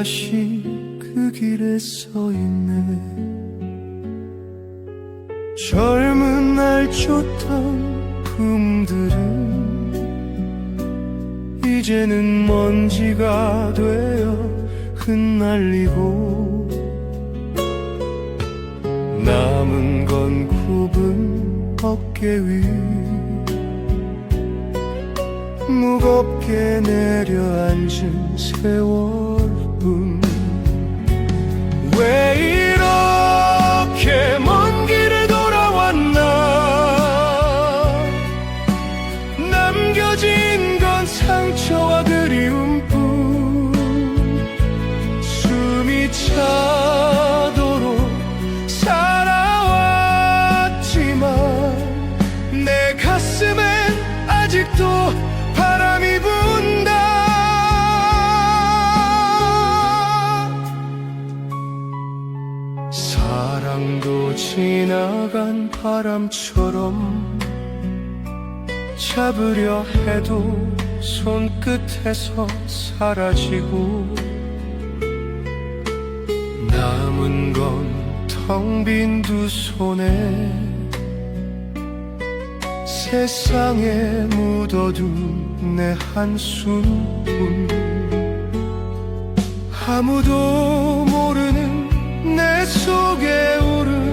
다시 그 길에 서 있네. 젊은 날 줬던 품들은 이제는 먼지가 되어 흩날리고 남은 건 굽은 어깨 위 무겁게 내려앉은 세월 뿐왜 이렇게 바람처럼 잡으려 해도 손끝에서 사라지고 남은 건 텅 빈 두 손에 세상에 묻어둔 내 한숨뿐 아무도 모르는 내 속에 오른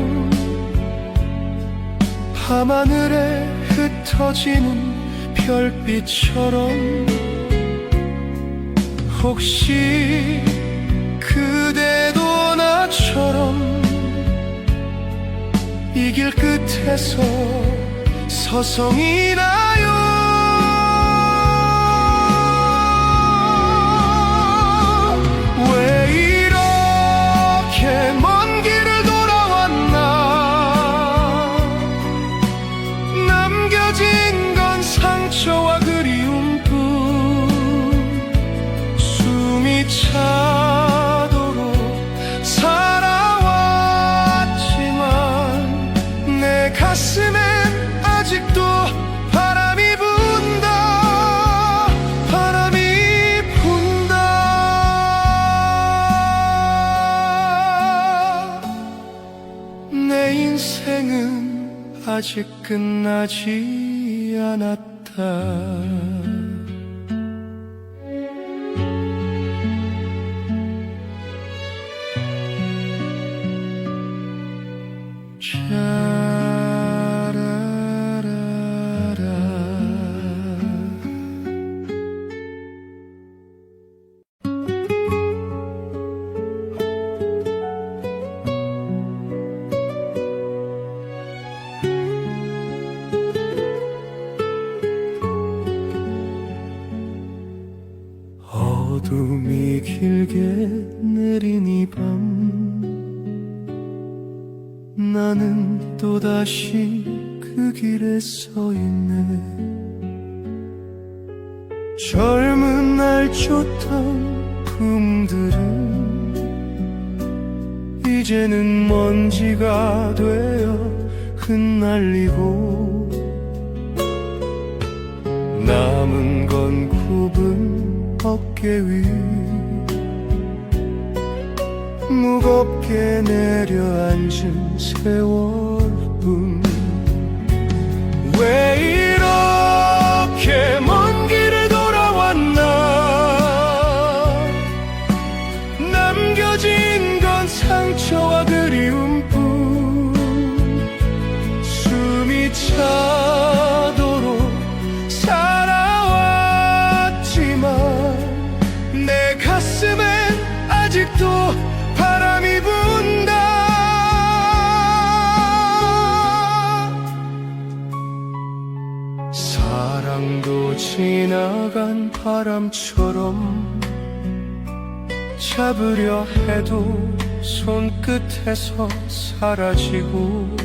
밤하늘에 흩어지는 별빛처럼 혹시 그대도 나처럼 이길 끝에서 서성이나 아직 끝나지 않았다 다시 그 길에 서 있네. 젊은 날 줬던 품들은 이제는 먼지가 되어 흩날리고 남은 건 굽은 어깨 위 무겁게 내려앉은 세월뿐 왜 이렇게 바람처럼 잡으려 해도 손끝에서 사라지고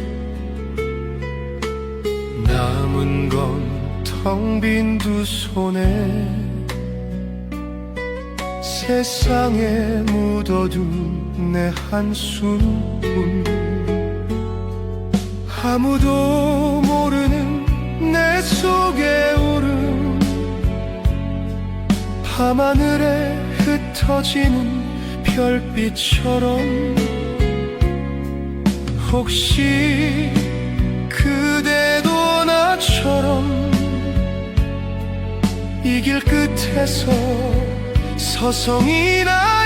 남은 건 텅 빈 두 손에 세상에 묻어둔 내 한숨뿐 아무도 모르는 내 밤하늘에 흩어지는 별빛처럼 혹시 그대도 나처럼 이 길 끝에서 서성이 나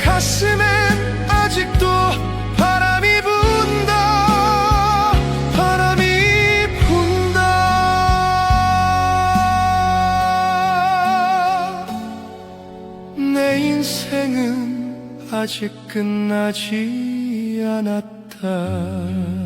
가슴엔 아직도 바람이 분다. 바람이 분다. 내 인생은 아직 끝나지 않았다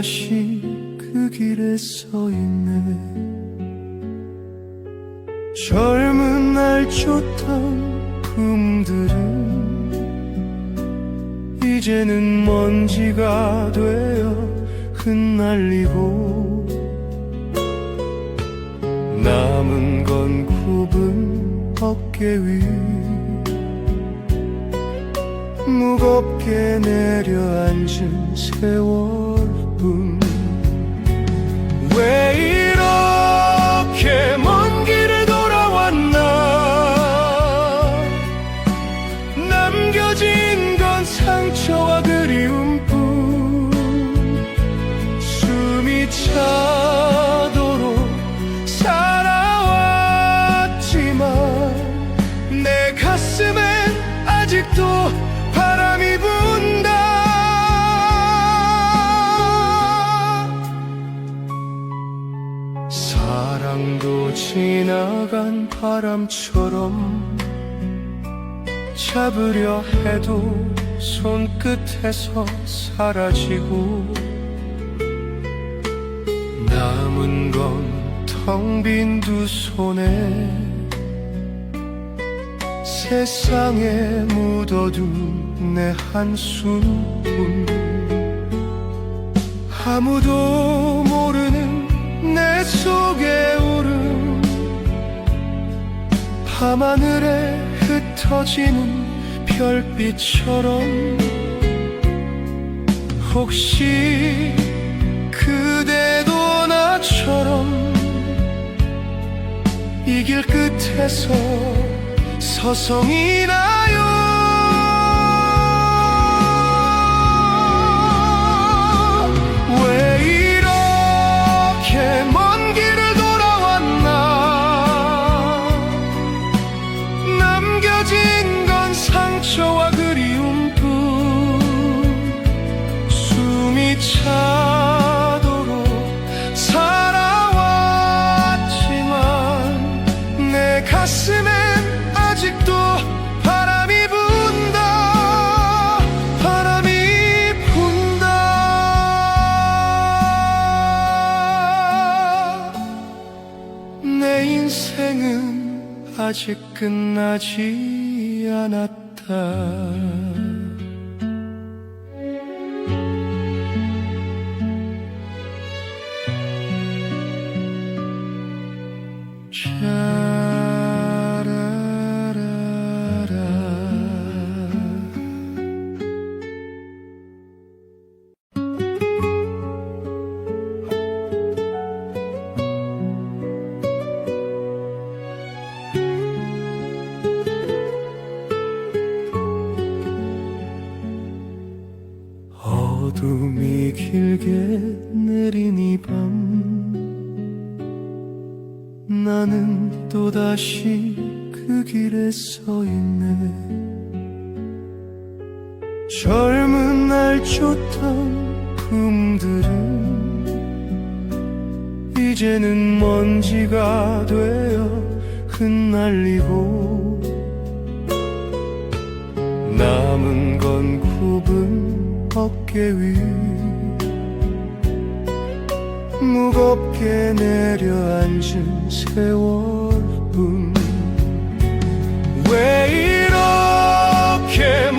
다시 그 길에 서 있네. 젊은 날 줬던 꿈들은 이제는 먼지가 되어 흩날리고 남은 건 굽은 어깨 위 무겁게 내려앉은 세월뿐 왜 이렇게 먼 길을 돌아왔나? 남겨진 건 상처와 바람처럼 잡으려 해도 손끝에서 사라지고 남은 건 텅 빈 두 손에 세상에 묻어둔 내 한숨뿐 아무도 모르는 내 속에 밤하늘에 흩어지는 별빛처럼 혹시 그대도 나처럼 이길 끝에서 서성이 나 끝나지 않았다 다시 그 길에 서 있네. 젊은 날 쫓던 꿈들은 이제는 먼지가 되어 흩날리고 남은 건 굽은 어깨 위 무겁게 내려앉은 세월 뿐왜 이렇게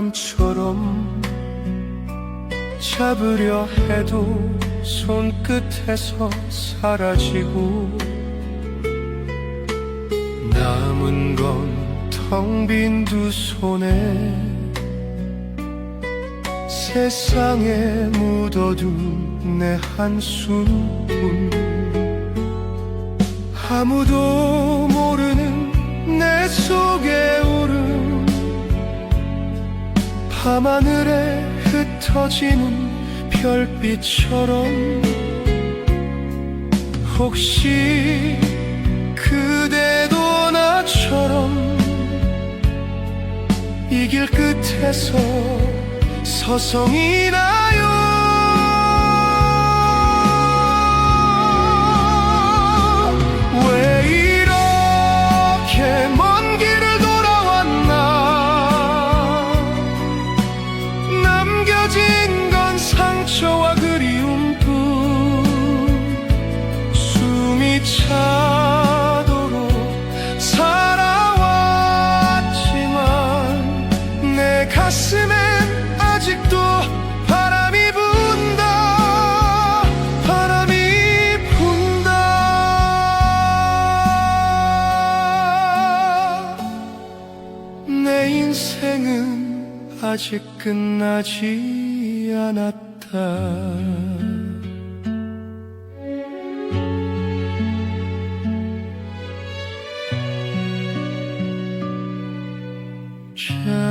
바람처럼 잡으려 해도 손끝에서 사라지고 남은 건 텅 빈 두 손에 세상에 묻어둔 내 한숨뿐 아무도 모르는 내 속에 오른 밤하늘에 흩어지는 별빛처럼 혹시 그대도 나처럼 이길 끝에서 서성이 나 끝나지 않았다. 차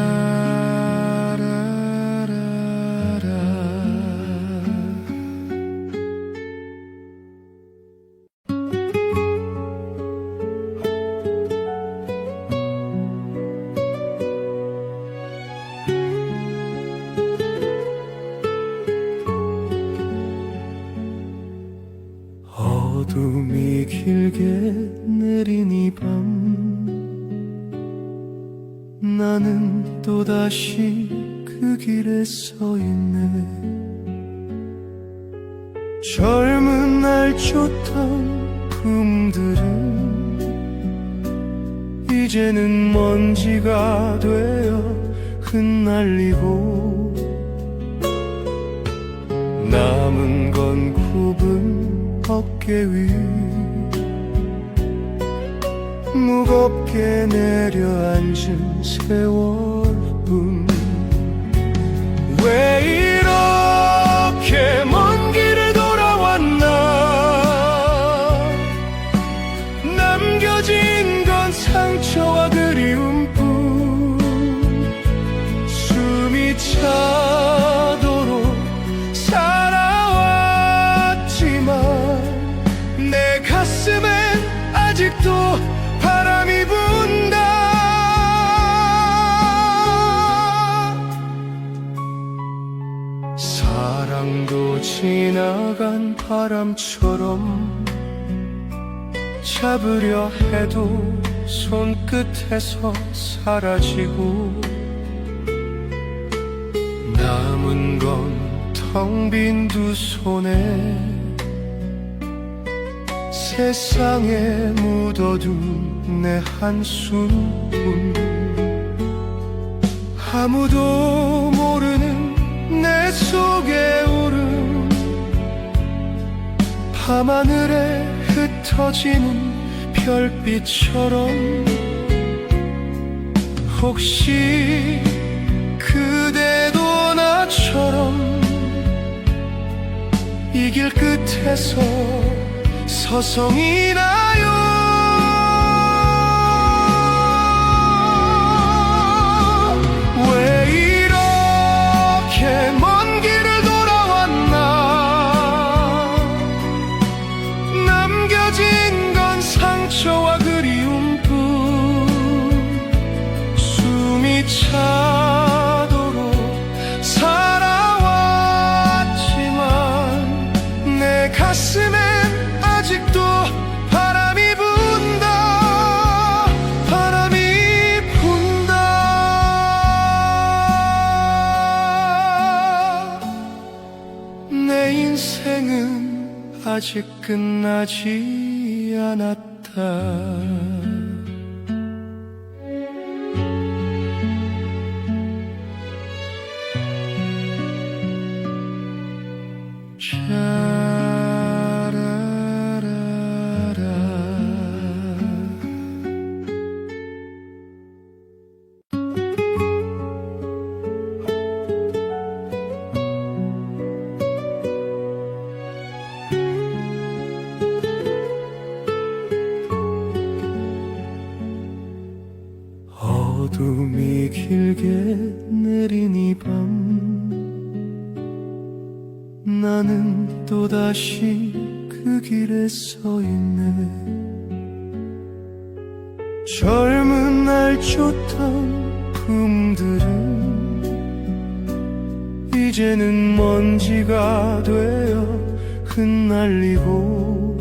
길에 서 있네. 젊은 날 쫓던 꿈들은 이제는 먼지가 되어 흩날리고 남은 건 굽은 어깨 위 무겁게 내려앉은 세월뿐 왜 이렇게 바람처럼 잡으려 해도 손끝에서 사라지고 남은 건 텅 빈 두 손에 세상에 묻어둔 내 한숨뿐 아무도 모르는 내 속에 울음 밤하늘에 흩어지는 별빛처럼 혹시 그대도 나처럼 이길 끝에서 서성이 나 차도록 살아왔지만 내 가슴엔 아직도 바람이 분다 바람이 분다. 내 인생은 아직 끝나지 않았다 真 나는 또다시 그 길에 서 있네. 젊은 날 줬던 품들은 이제는 먼지가 되어 흩날리고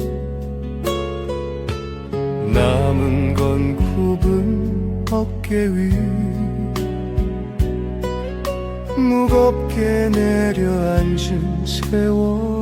남은 건 굽은 어깨 위 무겁게 내려앉은 세월